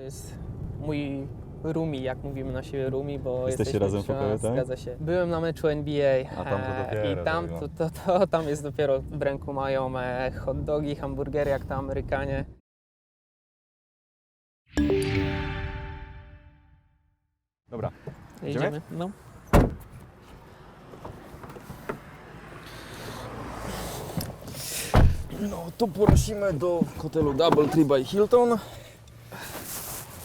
To jest mój roomie, jak mówimy na siebie roomie, bo Jesteście jesteśmy razem w pokoju, tak? Zgadza się. Byłem na meczu NBA A tam to e, dopiero i tam tak, to, no. to, to, tam jest dopiero w ręku mają e, hot dogi, hamburgery, jak to Amerykanie. Dobra. Idziemy? Idziemy? No. No to porosimy do hotelu Double Tree by Hilton.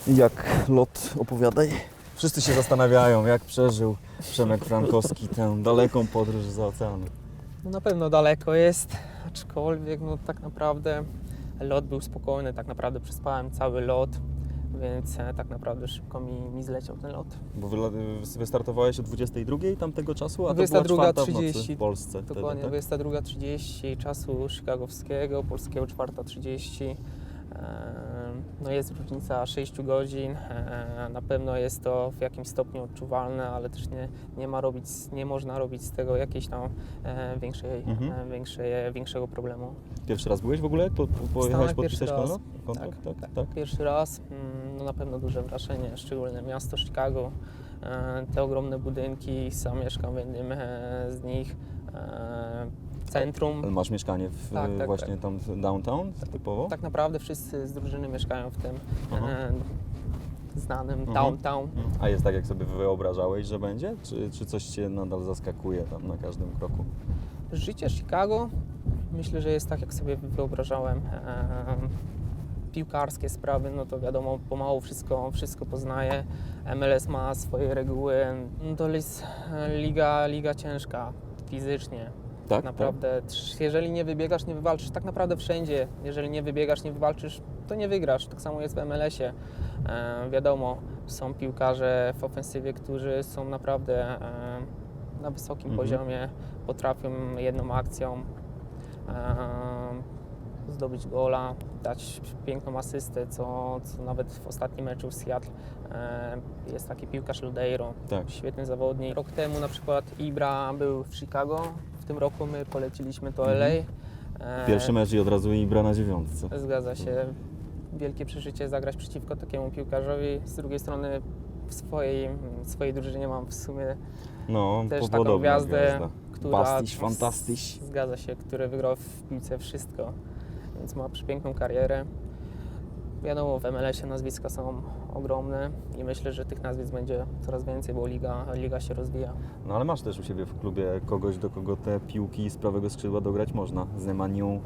Jak lot opowiadaj? Wszyscy się zastanawiają, jak przeżył Przemek Frankowski tę daleką podróż za oceanu. no na pewno daleko jest, aczkolwiek no tak naprawdę lot był spokojny, tak naprawdę przespałem cały lot, więc e, tak naprawdę szybko mi, mi zleciał ten lot. Bo wyla- wystartowałeś o 22 tamtego czasu, a to była czwarta w nocy 22:30. w Polsce. Dokładnie, wtedy, tak? 22.30 czasu chicagowskiego, polskiego 4.30. No jest różnica 6 godzin. Na pewno jest to w jakimś stopniu odczuwalne, ale też nie, nie, ma robić, nie można robić z tego jakiejś tam większej, Mhm. większej, większego problemu. Pierwszy raz byłeś w ogóle? Po, po, pojechałeś podpisać kontrakt? Kontrakt? Tak, tak, tak. Pierwszy raz, mm, no na pewno duże wrażenie, szczególne miasto Chicago, te ogromne budynki, sam mieszkam w jednym e, z nich, centrum. Ale Masz mieszkanie w, Tak, tak, właśnie tam w downtown typowo? Tak naprawdę wszyscy z drużyny mieszkają w tym e, znanym Mhm. downtown. A jest tak, jak sobie wyobrażałeś, że będzie? Czy, czy coś Cię nadal zaskakuje tam na każdym kroku? Życie Chicago myślę, że jest tak, jak sobie wyobrażałem. E, piłkarskie sprawy, no to wiadomo, pomału wszystko, wszystko poznaję. MLS ma swoje reguły. No to jest e, liga, liga ciężka fizycznie. Tak, Naprawdę, trz- jeżeli nie wybiegasz, nie wywalczysz, tak naprawdę wszędzie. Jeżeli nie wybiegasz, nie wywalczysz, to nie wygrasz. Tak samo jest w MLS-ie. E, wiadomo, są piłkarze w ofensywie, którzy są naprawdę e, na wysokim Mhm. poziomie, potrafią jedną akcją e, zdobyć gola, dać piękną asystę, co, co nawet w ostatnim meczu w Seattle e, jest taki piłkarz Ludeiro, Tak. świetny zawodnik. Rok temu na przykład Ibra był w Chicago, w tym roku my poleciliśmy do Mhm. LA. E, Pierwszy mecz i od razu Ibra na dziewiątce. Zgadza się. Wielkie przeżycie zagrać przeciwko takiemu piłkarzowi. Z drugiej strony w swojej, w swojej drużynie mam w sumie No, też taką gwiazdę, gwiazda. która... Bastiś, fantastyś. Zgadza się, który wygrał w piłce wszystko, więc ma przepiękną karierę. Wiadomo, w MLS-ie nazwiska są ogromne i myślę, że tych nazwisk będzie coraz więcej, bo liga, liga się rozwija. No ale masz też u siebie w klubie kogoś, do kogo te piłki z prawego skrzydła dograć można. Z Nemanią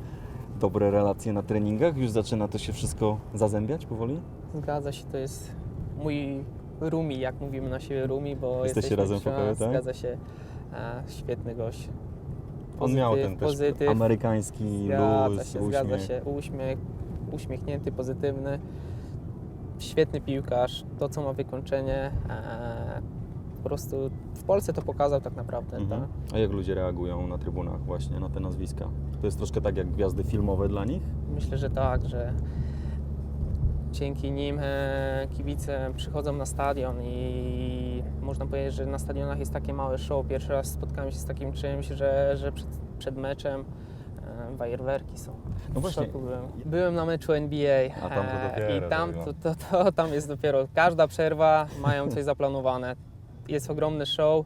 dobre relacje na treningach? Już zaczyna to się wszystko zazębiać powoli? Zgadza się, to jest mój roomie, jak mówimy na siebie roomie, bo Jesteście jesteśmy razem w pokoju, tak? Zgadza się, e, świetny gość. On miał Pozytyw, ten też pozytyw. amerykański Zgadza luz, się, uśmiech. zgadza się, uśmiech, uśmiechnięty, pozytywny, świetny piłkarz, to co ma wykończenie, e, po prostu w Polsce to pokazał tak naprawdę, Mhm. tak? A jak ludzie reagują na trybunach właśnie na te nazwiska? To jest troszkę tak jak gwiazdy filmowe dla nich? Myślę, że tak, że dzięki nim e, kibice przychodzą na stadion i można powiedzieć, że na stadionach jest takie małe show. Pierwszy raz spotkałem się z takim czymś, że, że przed, przed meczem e, fajerwerki są. No właśnie. byłem. Byłem na meczu NBA A tam to e, dopiero i tam to, to, to, tam jest dopiero każda przerwa mają coś zaplanowane. Jest ogromny show.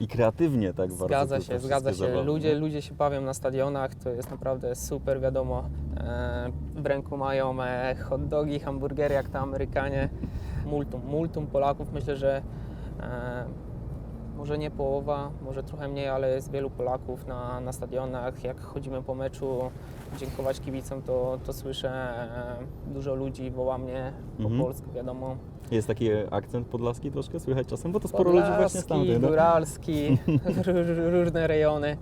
I kreatywnie tak bardzo. Zgadza się, zgadza się. Ludzie, ludzie się bawią na stadionach, to jest naprawdę super, wiadomo. E, w ręku mają e, hot dogi, hamburgery, jak to Amerykanie. Multum, multum Polaków. Myślę, że e, może nie połowa, może trochę mniej, ale jest wielu Polaków na, na stadionach. Jak chodzimy po meczu dziękować kibicom, to, to słyszę e, dużo ludzi woła mnie po Mhm. polsku, wiadomo. Jest taki akcent podlaski troszkę słychać czasem, bo to sporo ludzi właśnie stamtąd. no. Góralski, ró- różne rejony.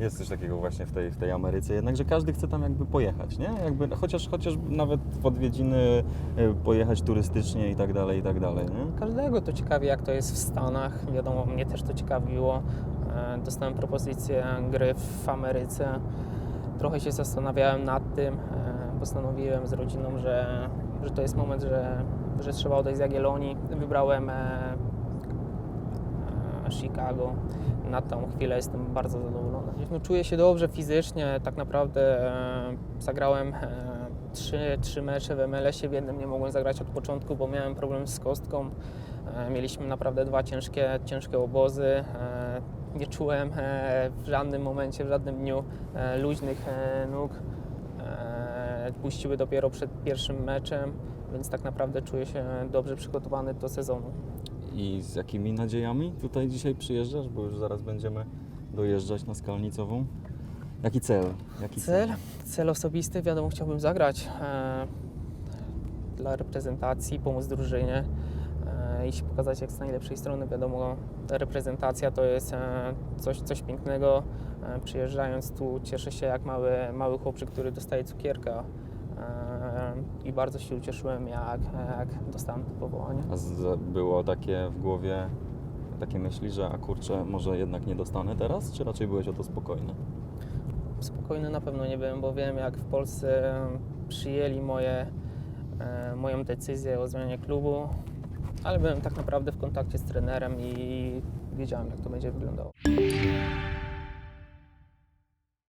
Jest coś takiego właśnie w tej, w tej Ameryce jednak, że każdy chce tam jakby pojechać, nie? Jakby, chociaż, chociaż nawet w odwiedziny y, pojechać turystycznie i tak dalej, i tak dalej, nie? Każdego to ciekawi, jak to jest w Stanach. Wiadomo, mnie też to ciekawiło. E, Dostałem propozycję gry w Ameryce. Trochę się zastanawiałem nad tym. E, Postanowiłem z rodziną, że, że to jest moment, że, że trzeba odejść z Jagiellonii. Wybrałem e, Chicago. Na tą chwilę jestem bardzo zadowolony. No, czuję się dobrze fizycznie. Tak naprawdę e, zagrałem e, trzy, trzy mecze w MLS-ie, w jednym nie mogłem zagrać od początku, bo miałem problem z kostką. E, Mieliśmy naprawdę dwa ciężkie, ciężkie obozy. E, Nie czułem e, w żadnym momencie, w żadnym dniu e, luźnych e, nóg. E, Puściły dopiero przed pierwszym meczem, więc tak naprawdę czuję się dobrze przygotowany do sezonu. I z jakimi nadziejami tutaj dzisiaj przyjeżdżasz, bo już zaraz będziemy dojeżdżać na Skalnicową? Jaki cel? Jaki Cel? Cel osobisty, wiadomo, chciałbym zagrać e, dla reprezentacji, pomóc drużynie e, i się pokazać jak z najlepszej strony. Wiadomo, reprezentacja to jest e, coś, coś pięknego. E, przyjeżdżając tu cieszę się jak mały, mały chłopczyk, który dostaje cukierka i bardzo się ucieszyłem jak, jak dostałem to powołanie. A z, było takie w głowie, takie myśli, że a kurczę, może jednak nie dostanę teraz, czy raczej byłeś o to spokojny? Spokojny na pewno nie byłem, bo wiem jak w Polsce przyjęli moje, e, moją decyzję o zmianie klubu, ale byłem tak naprawdę w kontakcie z trenerem i wiedziałem jak to będzie wyglądało.